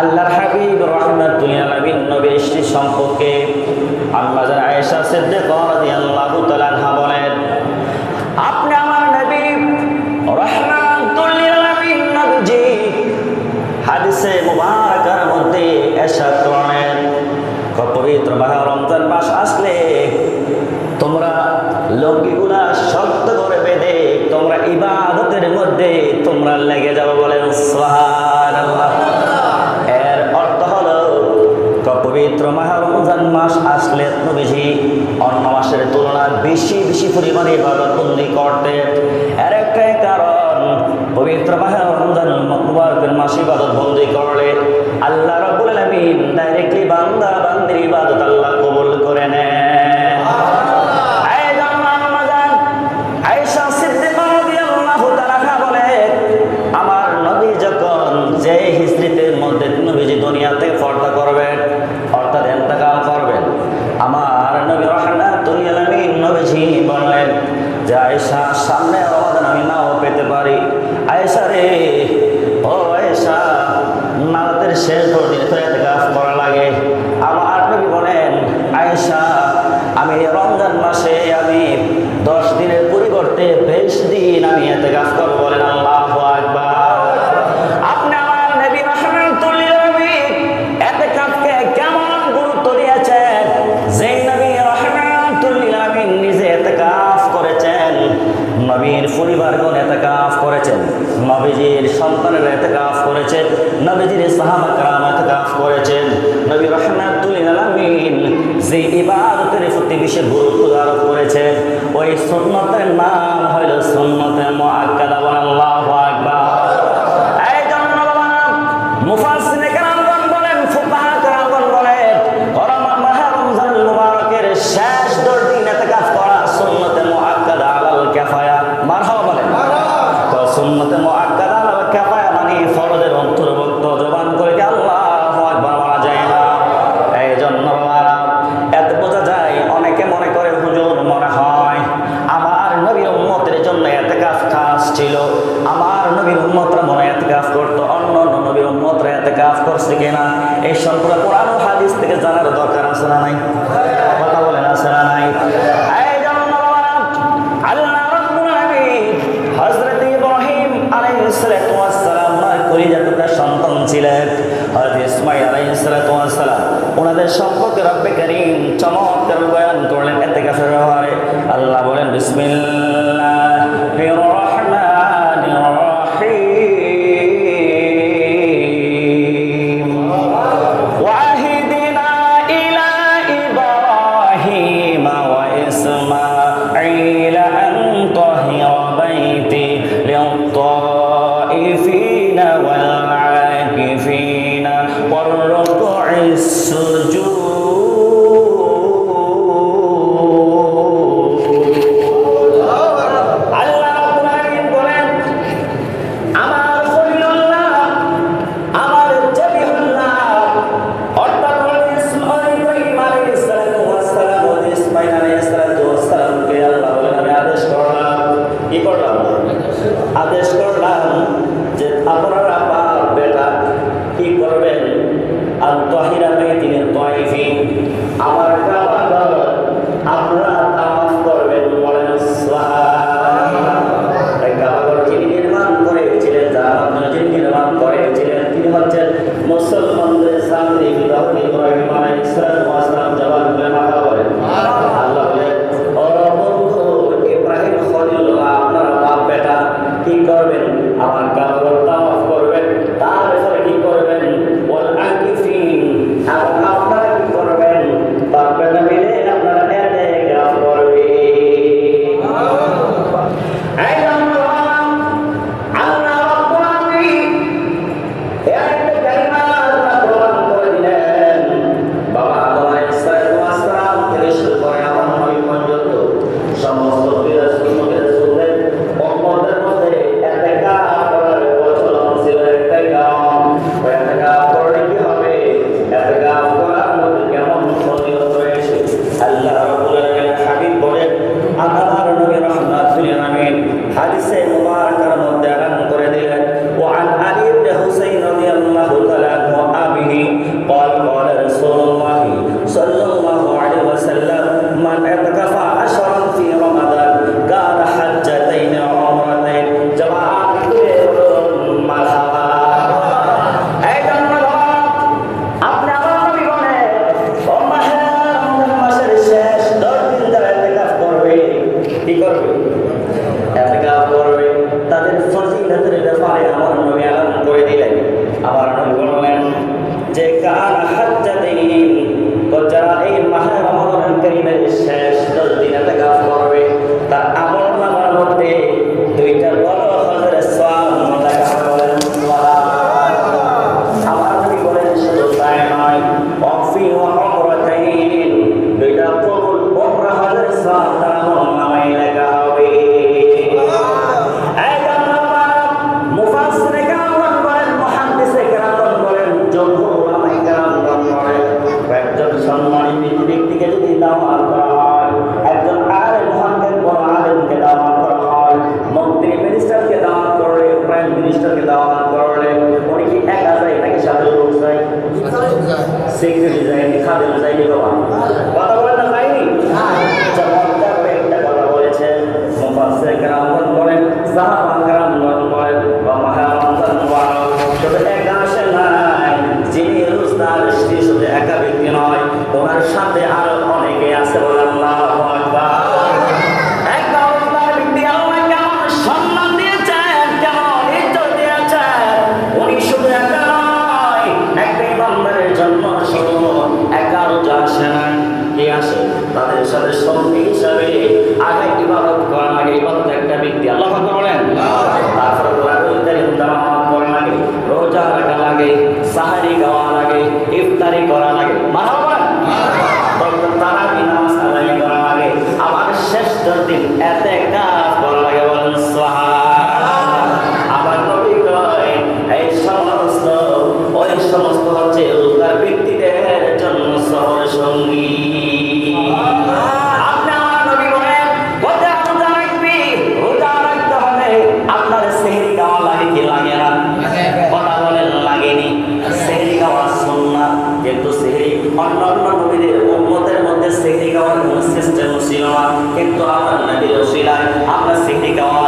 আল্লাহর হাবিব রহমাতুল আলমিন নবীষ্টি সম্পর্কে আল্লাহ আয়েশা আল্লাহ বলেন, আপনি আমার নবী রহমাতুল আলমিন নবীজি। হাদিসে মুবারকার মধ্যে এসা করেন পবিত্র মাহা রমজান মাস আসলে তোমরা লঙ্গিগুলা শক্ত করে বেঁধে তোমরা ইবাদতের মধ্যে তোমরা লেগে যাব বলেন সোহান আল্লাহ আল্লাহ বেশি বেশি পরিমাণে ইবাদত বন্দি করতেন আর একটাই কারণ, পবিত্র মাহে রমজান মুবারকের মাসে ইবাদত বন্দি করলে আল্লাহ রাব্বুল আলামিন ডাইরেক্টলি বান্দা বান্দির ইবাদত ওই সুন্নতের নাম কাজ করছে কিনা, এই সম্পর্কে কোরআন হাদিস থেকে জানার দরকার আছে না নাই? কথা বলে না আছে না নাই? সম্পর্কে রব্বে করিম চমৎকার বয়ান করলেন। এতে কাছে ব্যবহারে আল্লাহ বলেন বিসমিল্লা আর তহিরা বাইতিনের তয়ফিন আমার কাবা সিগনেটি যায়নি খাদেমে যায়নি বাবা কথা বলেন না যায়নি হ্যাঁ। আচ্ছা একটা কথা বলেছেন মুফাসসির کرام বলেন সাহাবা তাদের সাথে কিন্তু সেহরি, অন্যান্য অন্য নবীদের উন্মতের মধ্যে সেহরি খাওয়ার কোনো সিস্টেম ছিল না। কিন্তু আমার নবীর ওসিলায় আমরা সেহরি খাওয়ার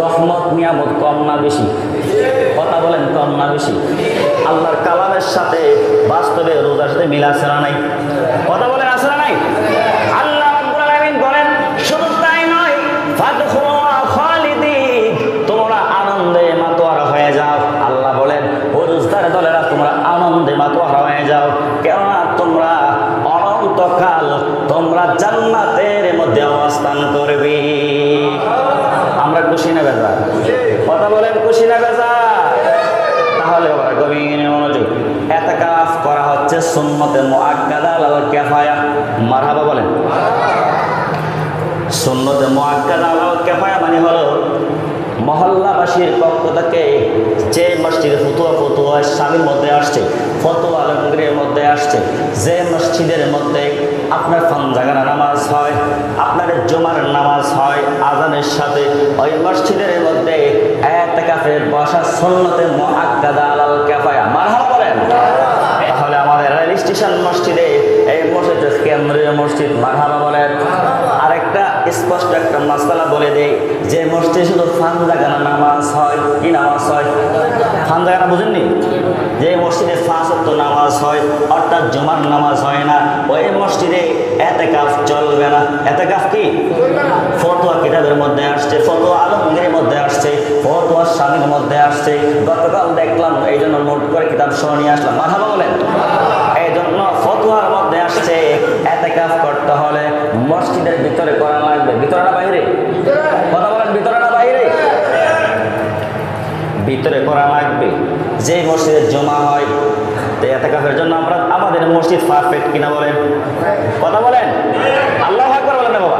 রহমত নিয়ামত কম না বেশি? কথা বলেন, কম না বেশি? আল্লাহর কালামের সাথে বাস্তবে রোজার সাথে মিল আসরা নাই? কথা বলেন না নাই? সুন্নতে মুআক্কাদা আল কিফায়া মানে হলো মহল্লাবাসীর পক্ষ থেকে যে মসজিদে ফতুয়া ফতুয়া স্বামীর মধ্যে আসছে, ফতুয়া আলমগীরের মধ্যে আসছে, যে মসজিদের মধ্যে আপনার ফানজাগানা নামাজ হয়, আপনার জুমার নামাজ হয়, আজানের সাথে ওই মসজিদের মধ্যে এতেকাফের বসা সুন্নতে মুআক্কাদা আলাল কিফায়া। মারহাবা বলেন তাহলে আমাদের রেল স্টেশন মসজিদে এই মসজিদ কেন্দ্রীয় মসজিদ মারহাবা বলেন। স্পষ্ট একটা মাসালা বলে দেই, যে মসজিদে শুধু ফান্দাগানা নামাজ হয়, কি নামাজ হয়? ফান্দাগানা বুঝেননি? যে মসজিদে ফাঁসত্ব নামাজ হয়, অর্থাৎ জুমার নামাজ হয় না, ওই মসজিদে এতে কাফ চলবে না। এতে কাফ কি? ফতোয়া কিতাবের মধ্যে আসছে, ফতোয়া আলমগীরের মধ্যে আসছে, ফতোয়া স্বামীর মধ্যে আসছে। গতকাল দেখলাম এই জন্য নোট করে কিতাব সহ নিয়ে আসলাম। মাথাবা বলেন। এই জন্য ফতোয়ার মধ্যে আসছে এতে কাফ করতে হলে মসজিদের ভিতরে করা লাগবে। ভিতরে না বাইরে। কথা বলেন ভিতরে না বাইরে। ভিতরে করা লাগবে। যে মসজিদের জমা হয় তো এতে কাফের জন্য আমরা আমাদের মসজিদ পারফেক্ট কিনা বলেন? কথা বলেন। আল্লাহ আকবার বলেন না বাবা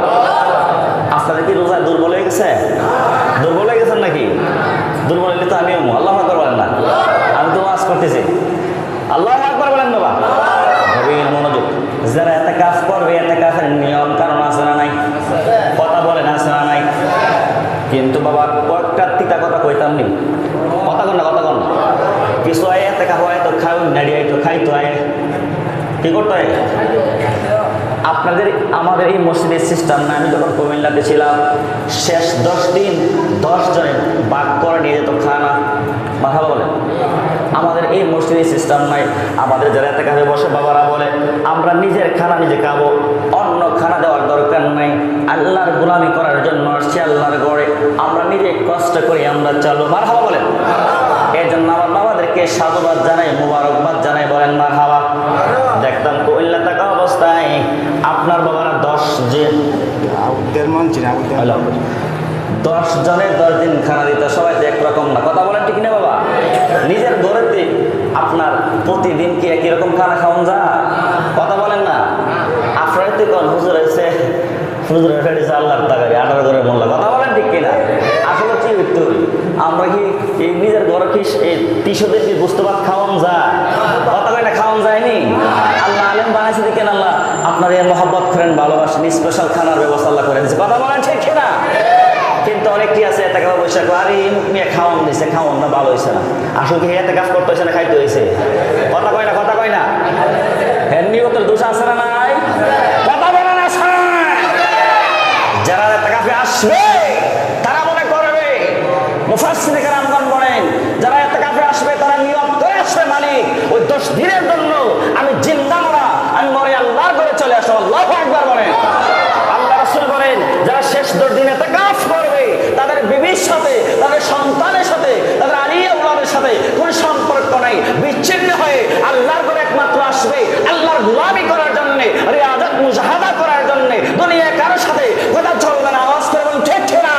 গেছে দুর্বল হয়ে গেছেন নাকি দুর্বল হলে তো আমিও আল্লাহ আকবর বলেন না আমি তো ওয়াজ করতেছি আল্লাহ আকবর বলেন বাবা গভীর মনোযোগ যারা এত কাজ করবে এত কাজের নিয়ম কারণ আছে না নাই কথা বলেন আছে না নাই কিন্তু বাবা কয়েকটা তিতা কথা কইতাম নি কথা কন না কথা কন না। কিছু আয় এত কাজ হয় তো খাও নাড়ি আয় তো খাই তো আয় কি করতে হয় আপনাদের আমাদের এই সিস্টেম না, আমি যখন কুমিল্লাতে ছিলাম, শেষ দশ দিন দশ জনের বাক করে নিয়ে যেত খানা। মাথা বলে? আমাদের এই মসজিদের সিস্টেম নাই। আমাদের যারা এত কাছে বসে বাবারা বলে, আমরা নিজের খানা নিজে খাব, অন্য খানা দেওয়ার দরকার নাই। আল্লাহর গোলামি করার জন্য আসছি আল্লাহর গড়ে আমরা নিজে কষ্ট করি, আমরা চলো। মার হাওয়া বলেন এই জন্য আমার বাবাদেরকে সাধুবাদ জানাই, মুবারকবাদ জানাই, বলেন মার আউটদের মন চিনা দশ জনের দশ দিন খানা দিতে সবাই তো একরকম না। কথা বলেন ঠিক না বাবা? নিজের ঘরেতে আপনার প্রতিদিন কি একই রকম খানা খাওয়ান যা কথা বলেন না। আপনার তো কোন হুজুর এসে হুজুর ফেটেছে আল্লাহর তাগারি, আঠারো ঘরের মোল্লা। কথা বলেন ঠিক কিনা? আসলে কি হইতো আমরা কি এই নিজের ঘরে কি এই তিনশোদের কি পার খাওয়ান যায়? কথা কয় না, খাওয়ান যায়নি? আল্লাহ আলেম বানাইছে দেখেন আল্লাহ। আপনার এই মহব্বত করেন ভালোবাসেন স্পেশাল খানার ব্যবস্থা আল্লাহ করে দিচ্ছে কথা বলেন ঠিক কিনা? কিন্তু অনেকটি আছে এত টাকা পয়সা করে, আরে এই মুখ নিয়ে খাওয়ান দিছে খাওয়ান না ভালো হয়েছে না। আসলে কি এত কাজ করতে হয়েছে না খাইতে হয়েছে কথা কয় না কথা কয় না? হ্যাঁ নিয়তের দোষ আছে না নাই? কথা বলে না যারা এত কাছে আসবে তারা মনে করবে মুফাসসিরে কেরামগণ বলেন যারা এত কাছে আসবে তারা নিয়ত করে আসবে মালিক। ওই দোষ দিনের জন্য আমি জিন্দা মরা আমি মরে আল্লাহর করে চলে আসব আল্লাহ একবার বলেন আল্লাহ রাসূল বলেন যারা শেষ দশ দিনে তাকাফ করবে তাদের বিবির সাথে তাদের সন্তানের সাথে তাদের আলিয়া উলাদের সাথে কোনো সম্পর্ক নাই বিচ্ছিন্ন হয়ে আল্লাহর করে একমাত্র আসবে আল্লাহর গুলামি করার জন্য রিয়াদত মুজাহাদা করার জন্য দুনিয়া কারোর সাথে কথা চলবে না আওয়াজ করে বলুন ঠিক ঠিক না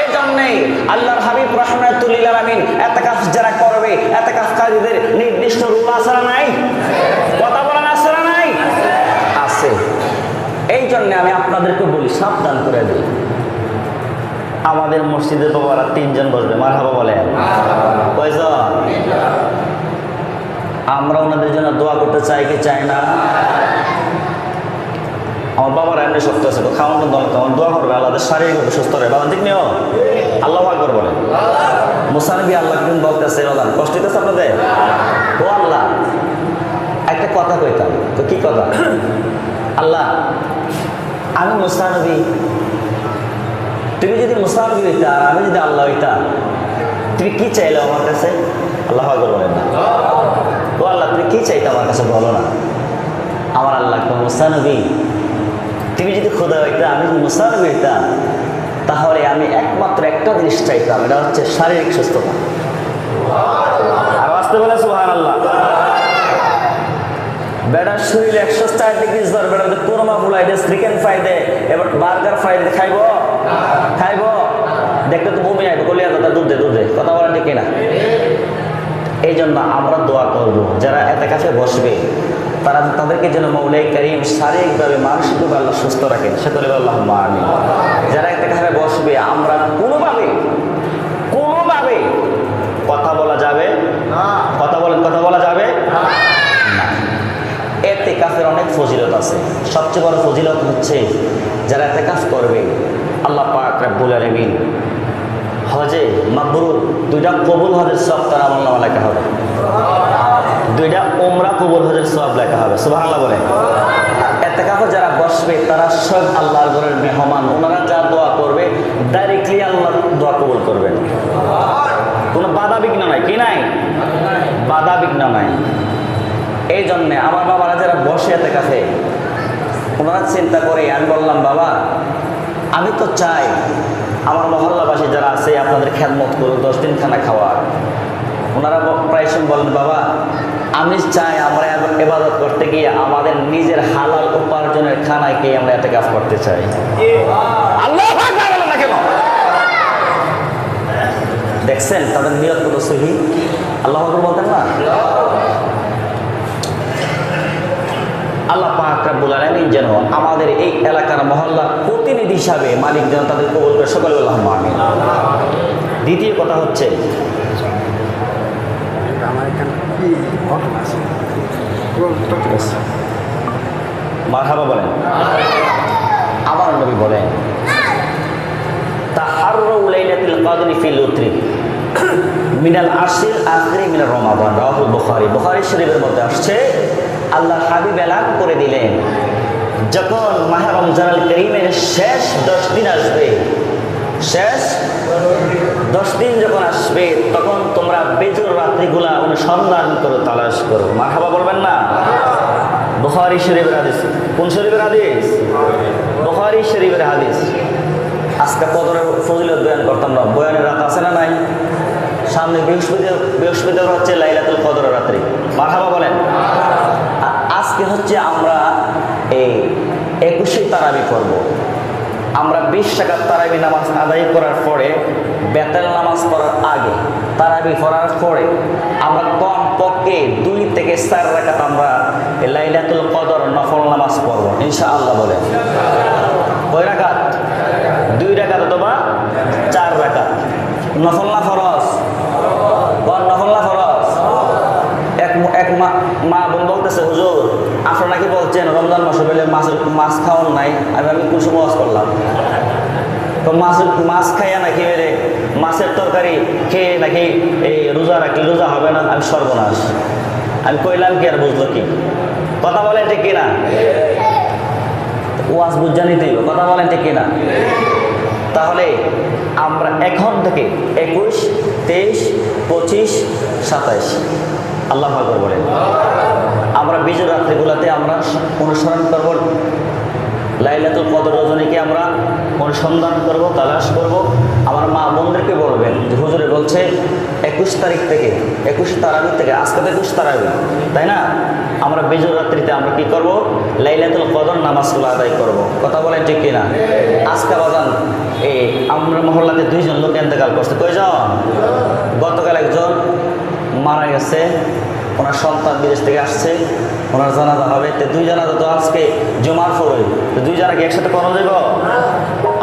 এই জন্যেই আল্লাহর হাবিব রহমাতুল্লিল আলমিন এতকাফ যারা করবে এতকাফকারীদের নির্দিষ্ট রুল আছে না নাই কথা বলেন আছে না নাই আছে এই জন্য আমি আপনাদেরকে বলি, সাবধান করে দিই আমাদের মসজিদের বাবারা তিনজন বসবে মার হাবা বলে কয়জন? আমরা ওনাদের জন্য দোয়া করতে চাই কি চাই না? আমার বাবার এমনি শক্ত আছে খাওয়ানো খাওয়ান দোয়া করবে, আল্লাহ শারীরিকভাবে সুস্থ রহে বাবা, ঠিক নিও? আল্লাহ আকবর বলে মুসানবী আল্লাহ কিন্তু বলতেছে বাবা কষ্ট হইতেছে আপনাদের? ও আল্লাহ। একটা কথা কইতাম, তো কি কথা? আল্লাহ আমি মুসানবী তুমি যদি মুসানবী হইতা আর আমি যদি আল্লাহ হইতা, তুমি কি চাইলে আমার কাছে? আল্লাহ বলেন না। ও আল্লাহ, তুমি কি চাইতে আমার কাছে বলো না? আমার আল্লাহ মুসানবী তুমি যদি খোদা হইতা, আমি যদি মুসানবী হইতাম তাহলে আমি একমাত্র একটা জিনিস চাইতাম, এটা হচ্ছে শারীরিক সুস্থতা। আর আসতে বলে সুহান আল্লাহ বেটার শরীর একশো চার ডিগ্রি জ্বর বেটার কোরমা ফুলাই দে চিকেন ফ্রাই দে এবার বার্গার ফ্রাই দে খাইব? খাইব? দেখতে তো বমি আইব কলিয়া কথা দুধ দে দুধ দে কথা বলেন ঠিক কিনা? এই জন্য আমরা দোয়া করব যারা এত কাছে বসবে তারা তাদেরকে যেন মৌলাই করিম শারীরিকভাবে মানসিকভাবে আল্লাহ সুস্থ রাখেন সে করে আল্লাহ আমি যারা এত কাছে বসবে আমরা কোনোভাবে কোনোভাবে কথা বলা যাবে? কথা বলেন কথা বলা যাবে না এতে কাফের অনেক ফজিলত আছে। সবচেয়ে বড় ফজিলত হচ্ছে যারা এতে কাজ করবে, আল্লাহ পাক রাব্বুল আলামিন। হজে মাবরুর দুইটা কবুল হজের সব তার নামা লেখা হবে। দুইটা ওমরা কবুল হজের সব লেখা হবে। সুবহানাল্লাহ বলে। এতে কাফের যারা বসবে, তারা সব আল্লাহর ঘরের মেহমান। ওনারা যা দোয়া করবে ডাইরেক্টলি আল্লাহ দোয়া কবুল করবেন। কোনো বাধা বিঘ্ন নাই, কি নাই? বাধা বিঘ্ন নাই। এই জন্যে আমার বাবারা যারা বসে এতে কাছে, ওনারা চিন্তা করে, আমি বললাম, বাবা, আমি তো চাই আমার মহল্লাবাসী যারা আছে আপনাদের খেদমত করুন দশ দিন খানা খাওয়ার ওনারা প্রায় বলেন, বাবা, আমি চাই আমরা এব- এবাদত করতে গিয়ে আমাদের নিজের হালাল উপার্জনের খানায় কে আমরা এতে কাজ করতে চাই। দেখছেন তাদের নিয়ত কত সহি? আল্লাহ বলতেন না? আল্লাহ পাক রাব্বুল আলামিন যেন আমাদের এই এলাকার মহল্লার প্রতিনিধি হিসাবে মালিক যেন তাদের কবুল করে। সকলে আল্লাহ দ্বিতীয় কথা হচ্ছে, মারহাবা বলেন। আমার নবী বলেন মিনাল আশির আখরি মিনাল রমাদান। রাহুল বুখারী। বুখারী শরীফের মধ্যে আসছে আল্লাহ হাবিব এলান করে দিলেন। যখন মাহ রমজান আল করিমের শেষ দশ দিন আসবে, শেষ দশ দিন যখন আসবে, তখন তোমরা বেজুর রাত্রিগুলা অনুসন্ধান করো, তালাশ করো। মারহাবা বলবেন না? বুখারী শরীফের হাদিস। কোন শরীফের হাদিস? বুখারী শরীফের হাদিস। আজকে কদরের ফজিলত বয়ান করতাম না। বয়ানের রাত আছে না নাই? সামনে বৃহস্পতি বৃহস্পতিবার হচ্ছে লাইলাতুল কদর রাত্রি। মারহাবা বলেন। আর আজকে হচ্ছে আমরা এই একুশে তারাবি করব আমরা বিশ টাকার তারাবি নামাজ আদায় করার পরে, বেতাল নামাজ পড়ার আগে, তারাবি পড়ার পরে আমরা কম পক্ষে দুই থেকে চার রাখাত আমরা লাইলাতুল কদর নফল নামাজ পড়ব। ইনশাআল্লাহ বলে কয় রাখাত দুই রাখাত অথবা চার রাখাত নফল না ফরজ কোন নফল না ফরজ এক ম- এক মা মা বোন বলতেছে হুজুর আপনারা নাকি বলছেন রমজান মাসে পেলে মাছের মাছ খাওয়ান নাই আমি আমি কোন সময় ওয়াজ করলাম তো মাছ খাইয়া নাকি এলে মাছের তরকারি খেয়ে নাকি এই রোজা রাখলে রোজা হবে না, আমি সর্বনাশ। আমি কইলাম কি আর বুঝলো কি? কথা বলেন ঠিক কিনা? ওয়াজ বুঝা হবে। কথা বলেন ঠিক কিনা? তাহলে আমরা এখন থেকে একুশ, তেইশ, পঁচিশ, সাতাইশ। আল্লাহ বলেন, আমরা বিজয় রাত্রিগুলোতে আমরা অনুসরণ করব লাইলাতুল কদর রজনীকে আমরা অনুসন্ধান করব, তালাশ করব। আমার মা বোনদেরকে বলবেন যে, হুজুরে, বলছে একুশ তারিখ থেকে, একুশ তারাবি থেকে, আজকে তো একুশ তারাবি, তাই না? আমরা বেজর রাত্রিতে আমরা কি করব? লাইলাতুল কদর নামাজগুলো আদায় করব। কথা বলেন ঠিক কিনা? আজকে বাজান এই আমরা মহল্লাতে দুইজন লোক এতেকাল করছে। কয়জন? গতকাল একজন মারা গেছে, ওনার সন্তান বিদেশ থেকে আসছে। ওনার জানাজা হবে। তো দুই জানাজা তো আজকে জমার পরে। তো দুই জানা কি একসাথে করানো যাব?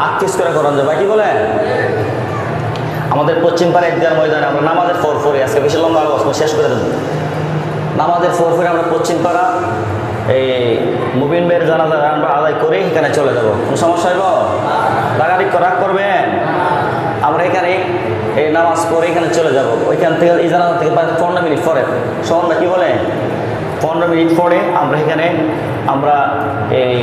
আটত্রিশ করে করানো যাবে। কি বলেন? আমাদের পশ্চিম পাড়া ঈদগার ময়দানে আমরা নামাজের ফোর ফোরে আজকে বেশি লম্বা আলোচনা শেষ করে দেবো। নামাজের ফোর ফোরে আমরা পশ্চিম পাড়া এই মুবিন বের জানাজা আমরা আদায় করে এখানে চলে যাব। কোনো সমস্যা হইব? রাগারি রাগ করবেন? আমরা এখানে এই নামাজ পড়ে এখানে চলে যাব। ওইখান থেকে এই জানাজা থেকে পনেরো মিনিট পরে। শোনরা কি বলে পনেরো মিনিট পরে আমরা এখানে, আমরা এই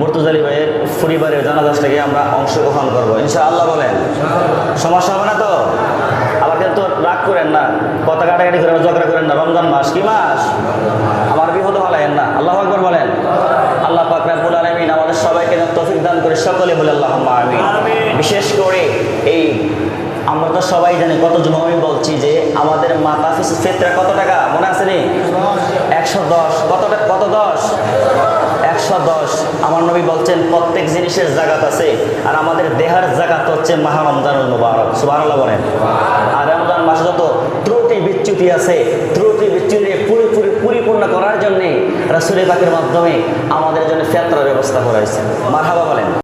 মুর্তুজালি ভাইয়ের পরিবারের জানাজাস থেকে আমরা অংশগ্রহণ করব। ইনশাআল্লাহ বলেন। সমস্যা হবে না তো? আবার কিন্তু রাগ করেন না, কথা কাটাকাটি করে ঝগড়া করেন না। রমজান মাস কি মাস? আমার বিপদ হলাইন না। আল্লাহ আকবর বলেন। আল্লাহ পাক রাব্বুল আলামিন আমাদের সবাইকে তৌফিক দান করে সকলে বলে আল্লাহ আমিন। বিশেষ করে এই আমরা তো সবাই জানি কত আমি বলছি যে আমাদের মাতা ফেতরা কত টাকা? মনে আছে নি? একশো দশ। কত কত দশ? একশো দশ। আমার নবী বলছেন, প্রত্যেক জিনিসের জাগাত আছে, আর আমাদের দেহার জাগাত হচ্ছে মাহা রমজানুল মুবারক। সুবহানাল্লাহ বলেন। আর রমজান মাসে যত ত্রুটি বিচ্যুতি আছে, ত্রুটি বিচ্যুতি পুরোপুরি পরিপূর্ণ করার জন্যে রাসুলের পাকের মাধ্যমে আমাদের জন্য ফেতরার ব্যবস্থা করা হয়েছে।